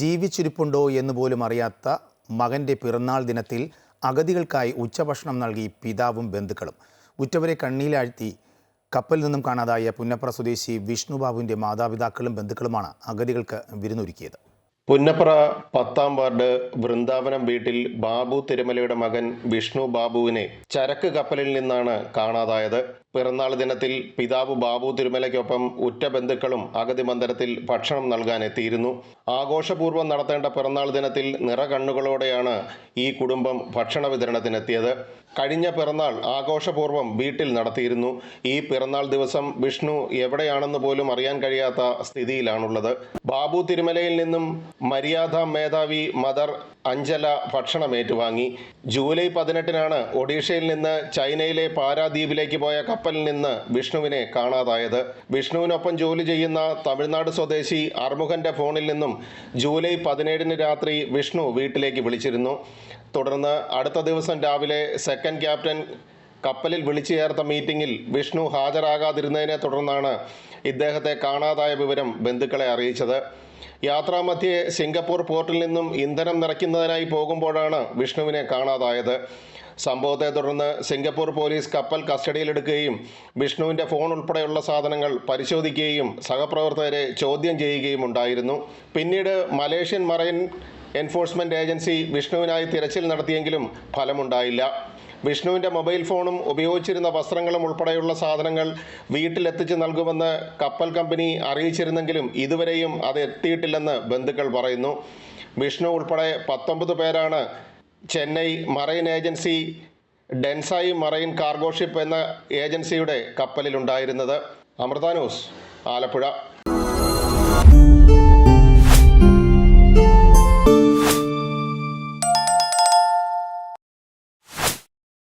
ജീവിച്ചിരിപ്പുണ്ടോ എന്ന് പോലും അറിയാത്ത മകന്റെ പിറന്നാൾ ദിനത്തിൽ അഗതികൾക്കായി ഉച്ചഭക്ഷണം നൽകി പിതാവും ബന്ധുക്കളും. ഉറ്റവരെ കണ്ണീലാഴ്ത്തി കപ്പലിൽ നിന്നും കാണാതായ പുന്നപ്ര സ്വദേശി വിഷ്ണുബാബുവിന്റെ മാതാപിതാക്കളും ബന്ധുക്കളുമാണ് അഗതികൾക്ക് വിരുന്നൊരുക്കിയത്. പുന്നപ്ര പത്താം വാർഡ് വൃന്ദാവനം വീട്ടിൽ ബാബു തിരുമലയുടെ മകൻ വിഷ്ണു ബാബുവിനെ ചരക്ക് കപ്പലിൽ നിന്നാണ് കാണാതായത്. പിറന്നാൾ ദിനത്തിൽ പിതാവ് ബാബു തിരുമലയ്ക്കൊപ്പം ഉറ്റ ബന്ധുക്കളും അഗതി മന്ദിരത്തിൽ ഭക്ഷണം നൽകാൻ എത്തിയിരുന്നു ആഘോഷപൂർവം നടത്തേണ്ട പിറന്നാൾ ദിനത്തിൽ നിറകണ്ണുകളോടെയാണ് ഈ കുടുംബം ഭക്ഷണ വിതരണത്തിനെത്തിയത്. കഴിഞ്ഞ പിറന്നാൾ ആഘോഷപൂർവം വീട്ടിൽ നടത്തിയിരുന്നു. ഈ പിറന്നാൾ ദിവസം വിഷ്ണു എവിടെയാണെന്ന് പോലും അറിയാൻ കഴിയാത്ത സ്ഥിതിയിലാണുള്ളത്. ബാബു തിരുമലയിൽ നിന്നും മര്യാദ മേധാവി മദർ അഞ്ജല ഭക്ഷണം ഏറ്റുവാങ്ങി ജൂലൈ പതിനെട്ടിനാണ് ഒഡീഷയിൽ നിന്ന് ചൈനയിലെ പാരാദ്വീപിലേക്ക് പോയ കപ്പലിൽ നിന്ന് വിഷ്ണുവിനെ കാണാതായത്. വിഷ്ണുവിനൊപ്പം ജോലി ചെയ്യുന്ന തമിഴ്നാട് സ്വദേശി അർമുഖന്റെ ഫോണിൽ നിന്നും ജൂലൈ പതിനേഴിന് രാത്രി വിഷ്ണു വീട്ടിലേക്ക് വിളിച്ചിരുന്നു. തുടർന്ന് അടുത്ത ദിവസം രാവിലെ സെക്കൻഡ് ക്യാപ്റ്റൻ കപ്പലിൽ വിളിച്ചു ചേർത്ത മീറ്റിംഗിൽ വിഷ്ണു ഹാജരാകാതിരുന്നതിനെ തുടർന്നാണ് ഇദ്ദേഹത്തെ കാണാതായ വിവരം ബന്ധുക്കളെ അറിയിച്ചത്. യാത്രാമധ്യേ സിംഗപ്പൂർ പോർട്ടിൽ നിന്നും ഇന്ധനം നിറയ്ക്കുന്നതിനായി പോകുമ്പോഴാണ് വിഷ്ണുവിനെ കാണാതായത്. സംഭവത്തെ തുടർന്ന് സിംഗപ്പൂർ പോലീസ് കപ്പൽ കസ്റ്റഡിയിലെടുക്കുകയും വിഷ്ണുവിന്റെ ഫോൺ ഉൾപ്പെടെയുള്ള സാധനങ്ങൾ പരിശോധിക്കുകയും സഹപ്രവർത്തകരെ ചോദ്യം ചെയ്യുകയും ഉണ്ടായിരുന്നു. പിന്നീട് മലേഷ്യൻ മറൈൻ എൻഫോഴ്സ്മെന്റ് ഏജൻസി വിഷ്ണുവിനായി തിരച്ചിൽ നടത്തിയെങ്കിലും ഫലമുണ്ടായില്ല. വിഷ്ണുവിന്റെ മൊബൈൽ ഫോണും ഉപയോഗിച്ചിരുന്ന വസ്ത്രങ്ങളും ഉൾപ്പെടെയുള്ള സാധനങ്ങൾ വീട്ടിലെത്തിച്ച് നൽകുമെന്ന് കപ്പൽ കമ്പനി അറിയിച്ചിരുന്നെങ്കിലും ഇതുവരെയും അത് എത്തിയിട്ടില്ലെന്ന് ബന്ധുക്കൾ പറയുന്നു. വിഷ്ണു ഉൾപ്പെടെ പത്തൊമ്പത് പേരാണ് Chennai marine agency Densai marine cargo ship എന്ന ഏജൻസിയുടെ കപ്പലിലുണ്ടായിരുന്നത്. അമൃത ന്യൂസ് ആലപ്പുഴ.